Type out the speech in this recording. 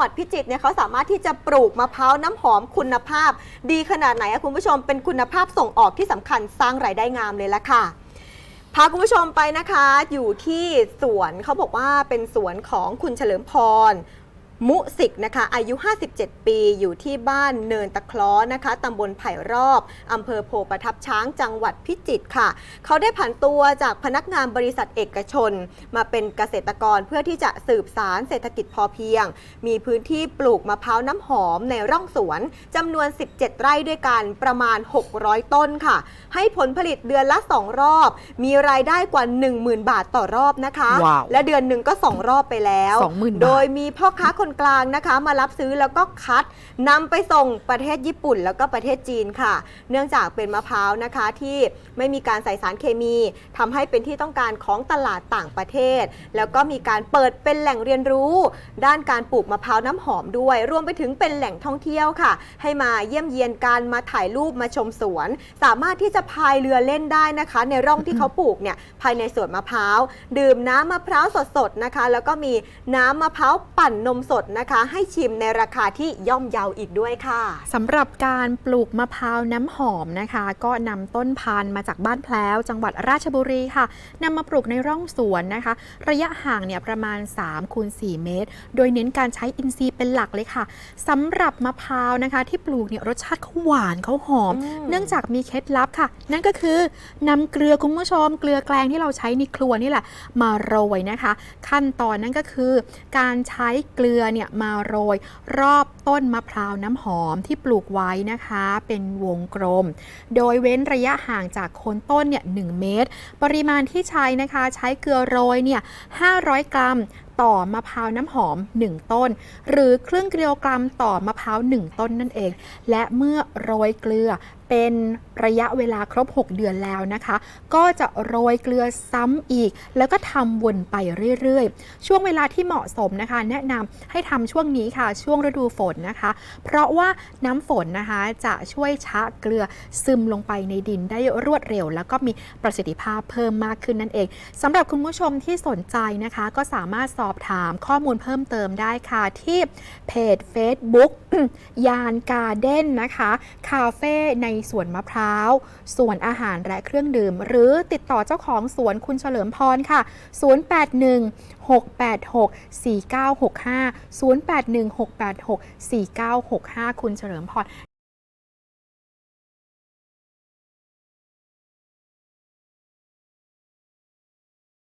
วัดพิจิตรเนี่ยเขาสามารถที่จะปลูกมะพร้าวน้ำหอมคุณภาพ ดีขนาดไหนอะคุณผู้ชมเป็นคุณภาพส่งออกที่สำคัญสร้างรายได้งามเลยละค่ะพาคุณผู้ชมไปนะคะอยู่ที่สวนเขาบอกว่าเป็นสวนของคุณเฉลิมพร มุสิกนะคะอายุ 57 ปีอยู่ที่บ้านเนินตะเคล้อนะคะตำบลไผ่รอบอำเภอโพประทับช้างจังหวัดพิจิตรค่ะ เขาได้ผันตัวจากพนักงานบริษัทเอกชน มาเป็นเกษตรกรเพื่อที่จะสืบสารเศรษฐกิจพอเพียง มีพื้นที่ปลูกมะพร้าวน้ำหอมในร่องสวนจำนวน 17 ไร่ด้วยกันประมาณ 600 ต้นค่ะ ให้ผลผลิตเดือนละ 2 รอบ มีรายได้กว่า 10,000 บาทต่อรอบนะคะว้าวและเดือนหนึ่งก็ 2 รอบไปแล้ว20,000บาทโดยมีพ่อค้าคนกลางนะคะ มารับซื้อแล้วก็คัดนำไปส่งประเทศญี่ปุ่น แล้วก็ประเทศจีนค่ะ เนื่องจากเป็นมะพร้าวนะคะที่ไม่มีการใส่สารเคมีทำให้เป็นที่ต้องการของตลาดต่างประเทศ แล้วก็มีการเปิดเป็นแหล่งเรียนรู้ ด้านการปลูกมะพร้าวน้ำหอมด้วย รวมไปถึงเป็นแหล่งท่องเที่ยวค่ะ ให้มาเยี่ยมเยียนกันมาถ่ายรูปมาชมสวน สามารถที่จะพายเรือเล่นได้นะคะ ในร่องที่เขาปลูกเนี่ยภายในสวนมะพร้าว ดื่มน้ำมะพร้าวสดๆนะคะ แล้วก็มีน้ำมะพร้าวปั่นนมสดนะคะ ให้ชิมในราคาที่ย่อมเยาอีกด้วยค่ะสำหรับการปลูกมะพร้าวน้ำหอมนะคะ ก็นำต้นพันธุ์มาจากบ้านแพล้วจังหวัดราชบุรีค่ะนำมาปลูกในร่องสวนนะคะ ระยะห่างเนี่ยประมาณ3คูณ4เมตร โดยเน้นการใช้อินทรีย์เป็นหลักเลยค่ะสำหรับมะพร้าวนะคะ ที่ปลูกเนี่ยรสชาติเขาหวานเขาหอมอืมเนื่องจากมีเคล็ดลับค่ะ นั่นก็คือนำเกลือคุณผู้ชม เกลือแกลงที่เราใช้ในครัวนี่แหละ มาโรยนะคะ ขั้นตอนนั้นก็คือ การใช้เกลือเนี่ยมาโรยรอบต้นมะพร้าวน้ำหอมที่ปลูกไว้นะคะ เป็นวงกลม โดยเว้นระยะห่างจากโคนต้นเนี่ย1เมตร ปริมาณที่ใช้นะคะใช้เกลือโรยเนี่ย500 กรัมต่อมะพร้าวน้ำหอม 1 ต้น หรือครึ่งกิโลกรัมต่อมะพร้าว 1 ต้นนั่นเอง และเมื่อโรยเกลือ เป็นระยะเวลาครบ 6 เดือนแล้วนะคะ ก็จะโรยเกลือซ้ำอีก แล้วก็ทำวนไปเรื่อยๆ ช่วงเวลาที่เหมาะสมนะคะ แนะนำให้ทำช่วงนี้ค่ะ ช่วงฤดูฝนนะคะ เพราะว่าน้ำฝนนะคะจะช่วยชะเกลือซึมลงไปในดินได้รวดเร็ว แล้วก็มีประสิทธิภาพเพิ่มมากขึ้นนั่นเองสำหรับคุณผู้ชมที่สนใจนะคะ ก็สามารถสอบถามข้อมูลเพิ่มเติมได้ค่ะที่เพจ Facebook ยานการ์เด้นนะคะคาเฟ่ในสวนมะพร้าวสวนอาหารและเครื่องดื่ม หรือติดต่อเจ้าของสวนคุณเฉลิมพรค่ะ 081 686 4965 081 686 4965 คุณเฉลิมพร